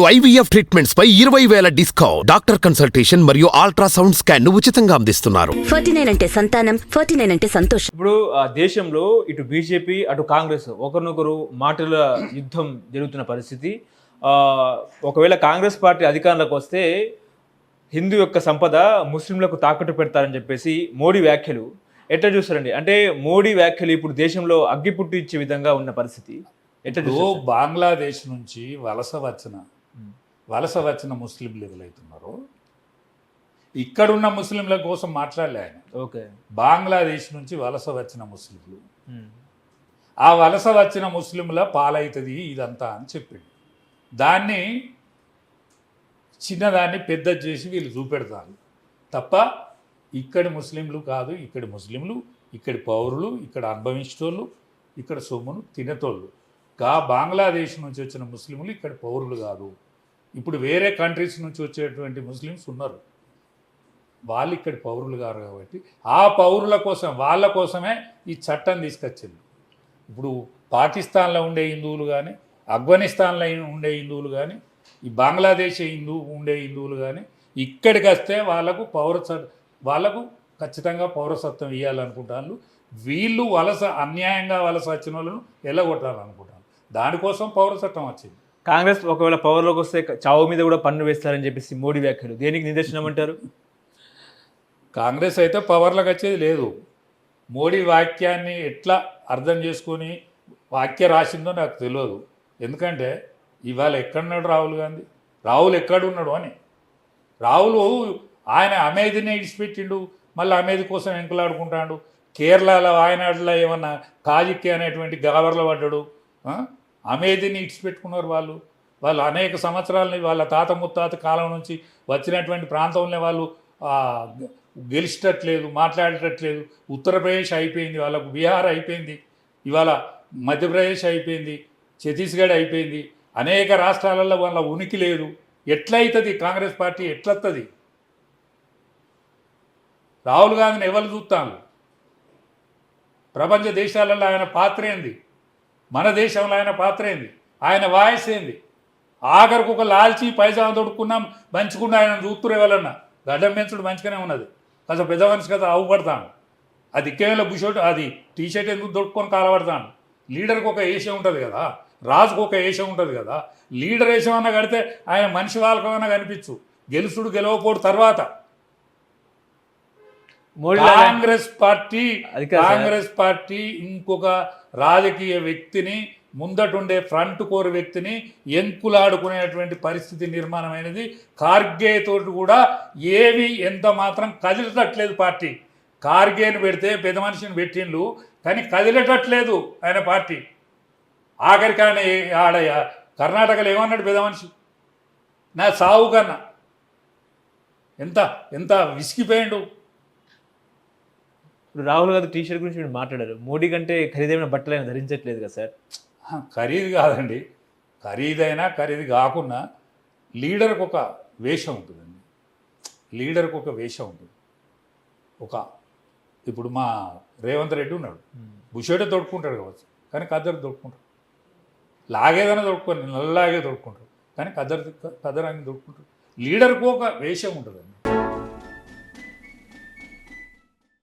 IVF treatments పై ఇరవై వేల డిస్కౌంట్. డాక్టర్ కన్సల్టేషన్ మరియు అల్ట్రాసౌండ్ స్కాన్ను ఉచితంగా అందిస్తున్నారు. ఫార్టీ నైన్ అంటే సంతానం ఫార్టీ నైన్ అంటే సంతోషం. ఇప్పుడు ఆ, దేశంలో ఇటు బీజేపీ అటు కాంగ్రెస్ ఒకరినొకరు మాటల యుద్ధం జరుగుతున్న పరిస్థితి. ఆ, ఒకవేళ కాంగ్రెస్ పార్టీ అధికారంలోకి వస్తే హిందూ యొక్క సంపద ముస్లింలకు తాకట్టు పెడతారని చెప్పేసి మోడీ వ్యాఖ్యలు. ఎట్లా చూస్తారండి? అంటే మోడీ వ్యాఖ్యలు ఇప్పుడు దేశంలో అగ్గి పుట్టించే విధంగా ఉన్న పరిస్థితి. ఎట్లా ఇప్పుడు చూస్తారు బంగ్లాదేశ్ నుంచి వలస వచ్చిన వలస వచ్చిన ముస్లింలు ఎదులవుతున్నారో ఇక్కడున్న ముస్లింల కోసం మాట్లాడలే ఆయన. ఓకే. బంగ్లాదేశ్ నుంచి వలస వచ్చిన ముస్లింలు. ఆ వలస వచ్చిన ముస్లింల పాలవుతుంది ఇదంతా అని చెప్పిండు. దాన్ని చిన్నదాన్ని పెద్ద చేసి వీళ్ళు చూపెడతారు. తప్ప ఇక్కడి ముస్లింలు కాదు ఇక్కడి ముస్లింలు ఇక్కడి పౌరులు ఇక్కడ అనుభవించేటోళ్ళు ఇక్కడ సొమ్మును తినేటోళ్ళు. గా బంగ్లాదేశ్ నుంచి వచ్చిన ముస్లింలు ఇక్కడ పౌరులు కాదు. ఇప్పుడు వేరే కంట్రీస్ నుంచి వచ్చేటువంటి ముస్లిమ్స్ ఉన్నారు. వాళ్ళు ఇక్కడి పౌరులు గారు కాబట్టి ఆ పౌరుల కోసం వాళ్ళ కోసమే ఈ చట్టం తీసుకొచ్చింది. ఇప్పుడు పాకిస్తాన్లో ఉండే హిందువులు కానీ ఆఫ్ఘనిస్తాన్లో ఉండే హిందువులు కానీ ఈ బంగ్లాదేశ్ హిందూ ఉండే హిందువులు కానీ ఇక్కడికి వస్తే వాళ్ళకు పౌర వాళ్ళకు ఖచ్చితంగా పౌరసత్వం ఇవ్వాలనుకుంటాను వీళ్ళు వలస అన్యాయంగా వలస వచ్చిన వాళ్ళను ఎల్లగొట్టాలనుకుంటాను దానికోసం పౌరసత్వం వచ్చింది. కాంగ్రెస్ ఒకవేళ పవర్లోకి వస్తే చావు మీద కూడా పన్ను వేస్తారని చెప్పేసి మోడీ వ్యాఖ్యలు. దేనికి నిదర్శనం అంటారు? కాంగ్రెస్ అయితే పవర్లోకి వచ్చేది లేదు. మోడీ వాక్యాన్ని ఎట్లా అర్థం చేసుకొని వాక్య రాసిందో నాకు తెలియదు. ఎందుకంటే ఇవాళ ఎక్కడున్నాడు రాహుల్ గాంధీ? రాహుల్ ఎక్కడున్నాడు అని. రాహుల్ ఆయన అమేధిని ఇడిచిపెట్టిండు మళ్ళీ అమేధి కోసం ఎంకులాడుకుంటాడు. కేరళలో వాయనాడులో ఏమన్నా కాజిక్కి అనేటువంటి గాబర్లు పడ్డాడు అమేధిని ఇచ్చిపెట్టుకున్నారు వాళ్ళు. వాళ్ళు అనేక సంవత్సరాలని వాళ్ళ తాత ముత్తాత కాలం నుంచి వచ్చినటువంటి ప్రాంతంలో వాళ్ళు గెలిచేటట్లేదు మాట్లాడేటట్లేదు. ఉత్తరప్రదేశ్ అయిపోయింది వాళ్ళకు బీహార్ అయిపోయింది ఇవాళ మధ్యప్రదేశ్ అయిపోయింది ఛత్తీస్గఢ్ అయిపోయింది. అనేక రాష్ట్రాలలో వాళ్ళ ఉనికి లేదు. ఎట్లయితుంది కాంగ్రెస్ పార్టీ? ఎట్లత్తది? రాహుల్ గాంధీని ఎవరు చూస్తాను ప్రపంచ దేశాలలో ఆయన పాత్ర ఏంది? మన దేశంలో ఆయన పాత్ర ఏంది? ఆయన వాయిస్ ఏంది? ఆఖరికి ఒక లాల్చి పైజామా తొడుక్కున్నాం మంచుకున్నా ఆయన చూస్తురు ఎవరన్నా గడ్డం పెంచుడు మంచిగానే ఉన్నది. కాస్త పెద్ద మనిషి కదా అవ్వబడతాను అది కేవలం బుషర్ట్ అది టీషర్ట్ ఎందుకు దొడుక్కొని కాలబడతాను లీడర్కి ఒక ఏషం ఉంటుంది కదా? రాజుకు ఒక ఏషం ఉంటుంది కదా? లీడర్ ఏషం కడితే ఆయన మనిషి వాళ్ళకన్నా కనిపించు. గెలుసుడు గెలవకూడదు తర్వాత. కాంగ్రెస్ పార్టీ. కాంగ్రెస్ పార్టీ ఇంకొక రాజకీయ వ్యక్తిని ముందటుండే ఫ్రంట్ కోర్ వ్యక్తిని ఎంకులాడుకునేటువంటి పరిస్థితి నిర్మాణమైనది. కార్గే తోటి కూడా ఏవి ఎంత మాత్రం కదిలేటట్లేదు పార్టీ. కార్గేని పెడితే పెద్ద మనిషిని పెట్టిండ్లు కానీ కదిలేటట్లేదు ఆయన పార్టీ. ఆఖరికి ఆయన ఆడ కర్ణాటకలో ఏమన్నాడు పెద్ద మనిషి? నా సావు కన్నా. ఎంత ఎంత విసిగిపోయిండు? ఇప్పుడు రాహుల్ గాంధీ టీ షర్ట్ గురించి మీరు మాట్లాడారు. మోడీ కంటే ఖరీదైన బట్టలు ఆయన ధరించట్లేదు కదా సార్? ఖరీదు కాదండి. ఖరీదైనా ఖరీదు కాకుండా లీడర్కి ఒక వేషం ఉంటుందండి. లీడర్కి ఒక వేషం ఉంటుంది. ఒక ఇప్పుడు మా రేవంత్ రెడ్డి ఉన్నాడు. బుషేటే తొడుక్కుంటాడు కావచ్చు కానీ కద్దరు తొడుక్కుంటాడు. లాగేదైనా తొడుక్కొని నల్లలాగే తొడుక్కుంటాడు కానీ కద్దరు కద్దరాంగి తొడుక్కుంటాడు. లీడర్కు ఒక వేషం ఉంటుందండి.